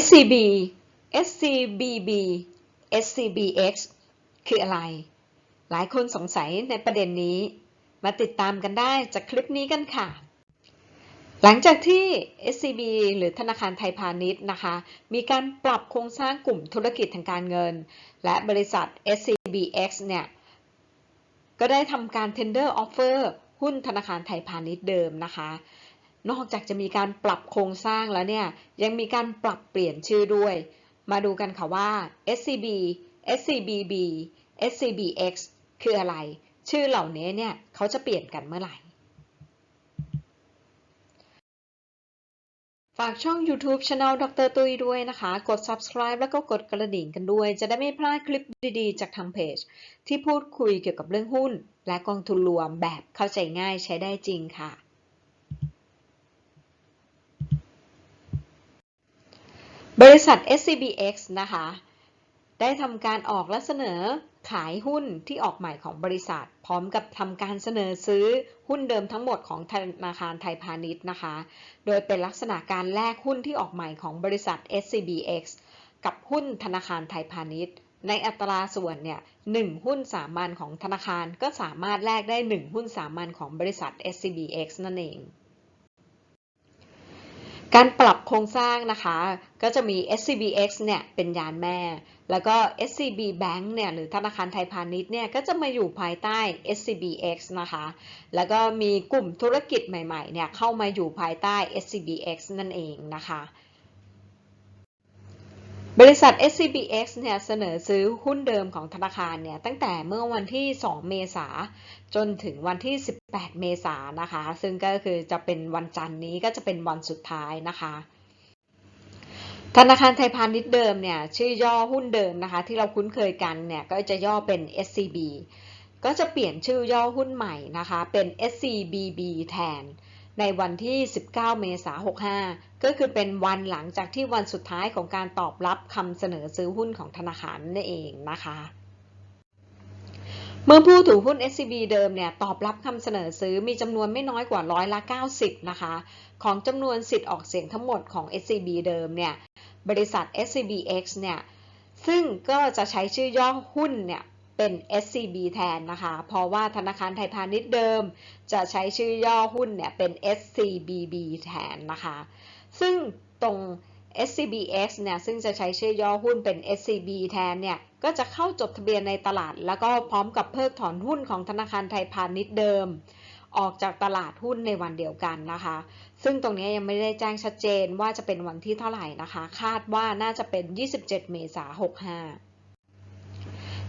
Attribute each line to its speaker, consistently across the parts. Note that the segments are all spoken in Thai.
Speaker 1: SCB SCBB SCBX คืออะไร หลายคนสงสัยในประเด็นนี้ มาติดตามกันได้จากคลิปนี้กันค่ะ หลังจากที่ SCB หรือธนาคารไทยพาณิชย์นะคะ มีการปรับโครงสร้างกลุ่มธุรกิจทางการเงิน และบริษัท SCBX เนี่ย ก็ได้ทำการ tender offer หุ้นธนาคารไทยพาณิชย์เดิมนะคะ นอกจากจะมีการปรับโครงสร้างแล้วเนี่ย ยังมีการปรับเปลี่ยนชื่อด้วย มาดูกันค่ะว่า SCB SCBB SCBX คืออะไร ชื่อเหล่านี้เนี่ยเขาจะเปลี่ยนกันเมื่อไหร่ ฝากช่อง YouTube Channel ดรตุ้ยด้วยนะคะ กด subscribe แล้วก็กดกระดิ่งกันด้วย จะได้ไม่พลาดคลิปดีๆ จากทางเพจ ที่พูดคุยเกี่ยวกับเรื่องหุ้น และกองทุนรวมแบบเข้าใจง่ายใช้ได้จริงค่ะ บริษัท SCBX นะคะ ได้ทำการออกและเสนอขายหุ้นที่ออกใหม่ของบริษัท พร้อมกับทำการเสนอซื้อหุ้นเดิมทั้งหมดของธนาคารไทยพาณิชย์นะคะ โดยเป็นลักษณะการแลกหุ้นที่ออกใหม่ของบริษัท SCBX กับหุ้นธนาคารไทยพาณิชย์ ในอัตราส่วนเนี่ย1หุ้นสามัญของธนาคารก็สามารถแลกได้ 1 หุ้นสามัญของบริษัท SCBX นั่นเอง การปรับโครงสร้างนะคะ ก็จะมี SCBX เนี่ยเป็นยานแม่ แล้วก็ SCB Bank เนี่ยหรือธนาคารไทยพาณิชย์เนี่ยก็จะมาอยู่ภายใต้ SCBX นะคะ แล้วก็มีกลุ่มธุรกิจใหม่ๆเนี่ยเข้ามาอยู่ภายใต้ SCBX นั่นเองนะคะ บริษัท SCBX เนี่ยเสนอซื้อหุ้นเดิมของธนาคารเนี่ยตั้งแต่เมื่อวันที่ 2 เมษาจนถึงวันที่ 18 เมษายนนะคะ ซึ่งก็คือจะเป็นวันจันทร์นี้ก็จะเป็นวันสุดท้ายนะคะ ธนาคารไทยพาณิชย์เดิมเนี่ยชื่อย่อหุ้นเดิมนะคะ ที่เราคุ้นเคยกันเนี่ยก็จะย่อเป็น SCB ก็จะเปลี่ยนชื่อย่อหุ้นใหม่นะคะเป็น SCBB แทน ในวันที่ 19 เมษายน 65 ก็คือเป็นวันหลังจากที่วันสุดท้ายของการตอบรับคำเสนอซื้อหุ้นของธนาคารนั่นเองนะคะ เมื่อผู้ถือหุ้น SCB เดิมเนี่ยตอบรับคำเสนอซื้อมีจำนวนไม่น้อยกว่าร้อยละ 90 นะคะ ของจำนวนสิทธิ์ออกเสียงทั้งหมดของ SCB เดิมเนี่ยบริษัท SCBX เนี่ยซึ่งก็จะใช้ชื่อย่อหุ้นเนี่ย เป็น SCB แทนนะคะ เพราะว่าธนาคารไทยพาณิชย์เดิม จะใช้ชื่อย่อหุ้นเนี่ยเป็น SCBB แทนนะคะ ซึ่งตรง SCBX เนี่ยซึ่งจะใช้ชื่อย่อหุ้นเป็น SCB แทนเนี่ยก็จะเข้าจดทะเบียนในตลาด แล้วก็พร้อมกับเพิกถอนหุ้นของธนาคารไทยพาณิชย์เดิม ออกจากตลาดหุ้นในวันเดียวกันนะคะ ซึ่งตรงนี้ยังไม่ได้แจ้งชัดเจนว่าจะเป็นวันที่เท่าไหร่นะคะ คาดว่าน่าจะเป็น 27 เมษายน65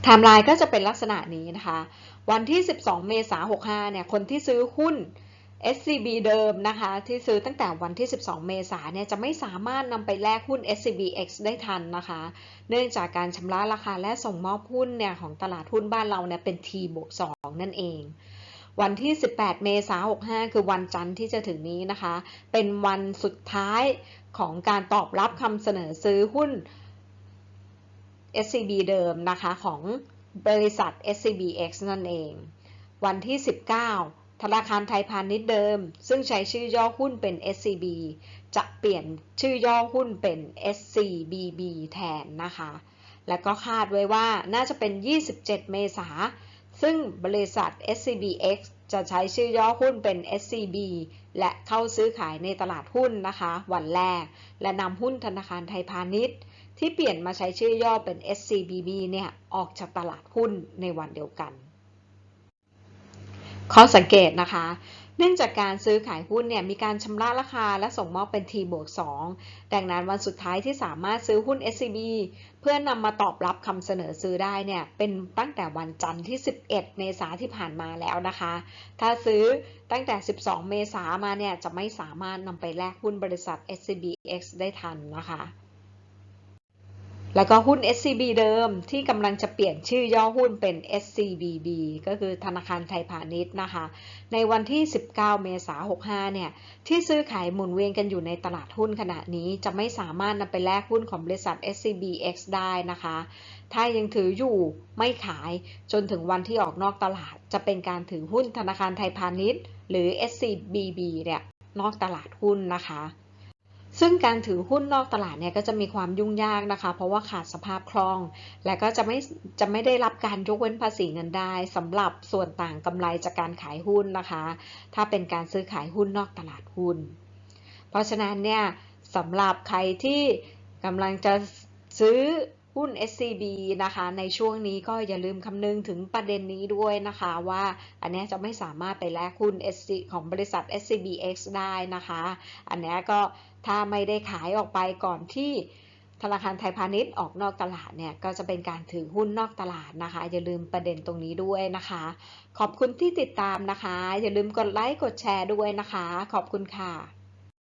Speaker 1: ไทม์ไลน์ก็จะเป็นลักษณะนี้นะคะ วันที่ 12 เมษายน65 เนี่ย คนที่ซื้อหุ้น SCB เดิมนะคะ ที่ซื้อตั้งแต่วันที่ 12 เมษายนเนี่ยจะไม่สามารถนำไปแลกหุ้น SCBX ได้ทันนะคะ เนื่องจากการชำระราคาและส่งมอบหุ้นเนี่ยของตลาดหุ้นบ้านเราเนี่ยเป็น T บวก2นั่นเอง วันที่ 18 เมษายน65 คือวันจันทร์ที่จะถึงนี้นะคะ เป็นวันสุดท้ายของการตอบรับคำเสนอซื้อหุ้น SCB เดิมนะคะของบริษัท SCBX นั่นเอง วันที่ 19 ธนาคารไทยพาณิชย์เดิม ซึ่งใช้ชื่อย่อหุ้นเป็น SCB จะเปลี่ยนชื่อย่อหุ้นเป็น SCBB แทนนะคะ และก็คาดไว้ว่าน่าจะเป็น 27 เมษา ซึ่งบริษัท SCBX จะใช้ชื่อย่อหุ้นเป็น SCB และเข้าซื้อขายในตลาดหุ้นนะคะ วันแรก และนำหุ้นธนาคารไทยพาณิชย์ ที่เปลี่ยนมาใช้ชื่อย่อเป็น SCBB เนี่ยออกจากตลาดหุ้นในวันเดียวกันข้อสังเกตนะคะ เนื่องจากการซื้อขายหุ้นเนี่ยมีการชำระราคาและส่งมอบเป็น T บวก2ดังนั้นวันสุดท้ายที่สามารถซื้อหุ้น SCB เพื่อนำมาตอบรับคำเสนอซื้อได้เนี่ยเป็นตั้งแต่วันจันทร์ที่ 11 เมษาที่ผ่านมาแล้วนะคะ ถ้าซื้อตั้งแต่ 12 เมษามาเนี่ยจะไม่สามารถนำไปแลกหุ้นบริษัท SCBX ได้ทันนะคะ แล้วก็หุ้น SCB เดิมที่กำลังจะเปลี่ยนชื่อย่อหุ้นเป็น SCBB ก็คือธนาคารไทยพาณิชย์นะคะ ในวันที่ 19 เมษายน 65 เนี่ย ที่ซื้อขายหมุนเวียนกันอยู่ในตลาดหุ้นขณะนี้จะไม่สามารถนำไปแลกหุ้นของบริษัท SCBX ได้นะคะ ถ้ายังถืออยู่ไม่ขายจนถึงวันที่ออกนอกตลาด จะเป็นการถือหุ้นธนาคารไทยพาณิชย์ หรือ SCBB เนี่ยนอกตลาดหุ้นนะคะ ซึ่งการถือหุ้นนอกตลาดเนี่ยก็จะมีความยุ่งยากนะคะ เพราะว่าขาดสภาพคล่อง และก็จะไม่จะไม่ได้รับการยกเว้นภาษีเงินได้สำหรับส่วนต่างกำไรจากการขายหุ้นนะคะ ถ้าเป็นการซื้อขายหุ้นนอกตลาดหุ้น เพราะฉะนั้นเนี่ยสำหรับใครที่กำลังจะซื้อ หุ้น SCB นะคะในช่วงนี้ก็อย่าลืมคำนึงถึงประเด็นนี้ด้วยนะคะว่าอันนี้จะไม่สามารถไปแลกหุ้น SC ของบริษัท SCBX ได้นะคะ อันนี้ก็ถ้าไม่ได้ขายออกไปก่อนที่ธนาคารไทยพาณิชย์ออกนอกตลาดเนี่ยก็จะเป็นการถือหุ้นนอกตลาดนะคะ อย่าลืมประเด็นตรงนี้ด้วยนะคะ ขอบคุณที่ติดตามนะคะ อย่าลืมกดไลค์กดแชร์ด้วยนะคะ ขอบคุณค่ะ